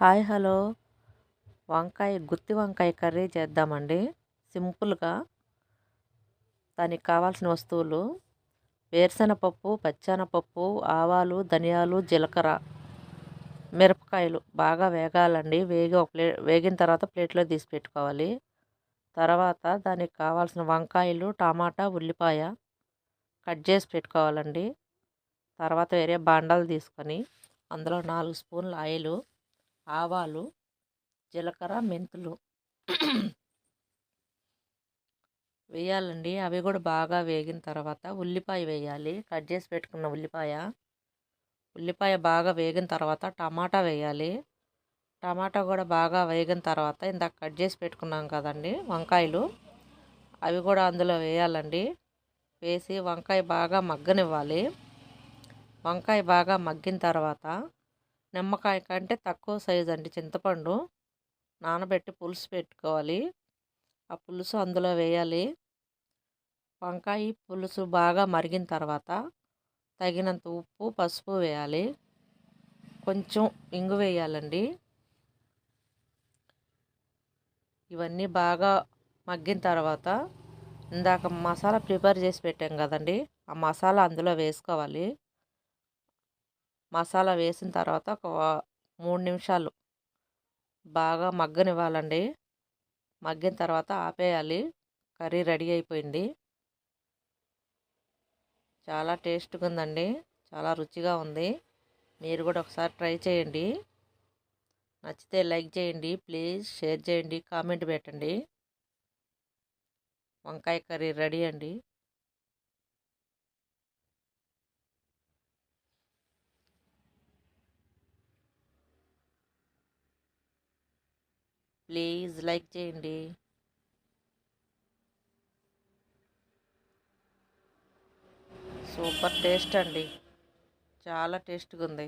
Hi hello. వంకాయ గుత్తి వంకాయ curry చేద్దామండి. సింపుల్గా దానికి కావాల్సిన వస్తువులు వేరుశనగపప్పు పచ్చెనపప్పు ఆవాలు ధనియాలు జీలకర్ర మిరపకాయలు బాగా వేగాలండి. వేగి ఒక ప్లేట్ వేగిన తర్వాత ప్లేట్లో తీసి పెట్టుకోవాలి. తర్వాత దానికి కావాల్సిన వంకాయలు టమాటా ఉల్లిపాయ కట్ చేసి పెట్టుకోవాలండి. తర్వాత వేరే బాండాలు తీసుకొని అందులో నాలుగు స్పూన్ల ఆయిలు ఆవాలు జీలకర్ర మెంతులు వేయాలండి. అవి కూడా బాగా వేగిన తర్వాత ఉల్లిపాయ వేయాలి. కట్ చేసి పెట్టుకున్న ఉల్లిపాయ. ఉల్లిపాయ బాగా వేగిన తర్వాత టమాటా వేయాలి. టమాటా కూడా బాగా వేగిన తర్వాత ఇందాక కట్ చేసి పెట్టుకున్నాం కదండి వంకాయలు. అవి కూడా అందులో వేయాలండి. వేసి వంకాయ బాగా మగ్గనివ్వాలి. వంకాయ బాగా మగ్గిన తర్వాత నిమ్మకాయ కంటే తక్కువ సైజు అండి చింతపండు. నానబెట్టి పులుసు పెట్టుకోవాలి. ఆ పులుసు అందులో వేయాలి. వంకాయ పులుసు బాగా మరిగిన తర్వాత తగినంత ఉప్పు పసుపు వేయాలి. కొంచెం ఇంగు వేయాలండి. ఇవన్నీ బాగా మగ్గిన తర్వాత ఇందాక మసాలా ప్రిపేర్ చేసి పెట్టాం కదండి ఆ మసాలా అందులో వేసుకోవాలి. మసాలా వేసిన తర్వాత ఒక మూడు నిమిషాలు బాగా మగ్గనివ్వాలండి. మగ్గిన తర్వాత ఆపేయాలి. కర్రీ రెడీ అయిపోయింది. చాలా టేస్ట్గా ఉందండి. చాలా రుచిగా ఉంది. మీరు కూడా ఒకసారి ట్రై చేయండి. నచ్చితే లైక్ చేయండి. ప్లీజ్ షేర్ చేయండి. కామెంట్ పెట్టండి. వంకాయ కర్రీ రెడీ అండి. ప్లీజ్ లైక్ చేయండి. సూపర్ టేస్ట్ అండి. చాలా టేస్ట్గా ఉంది.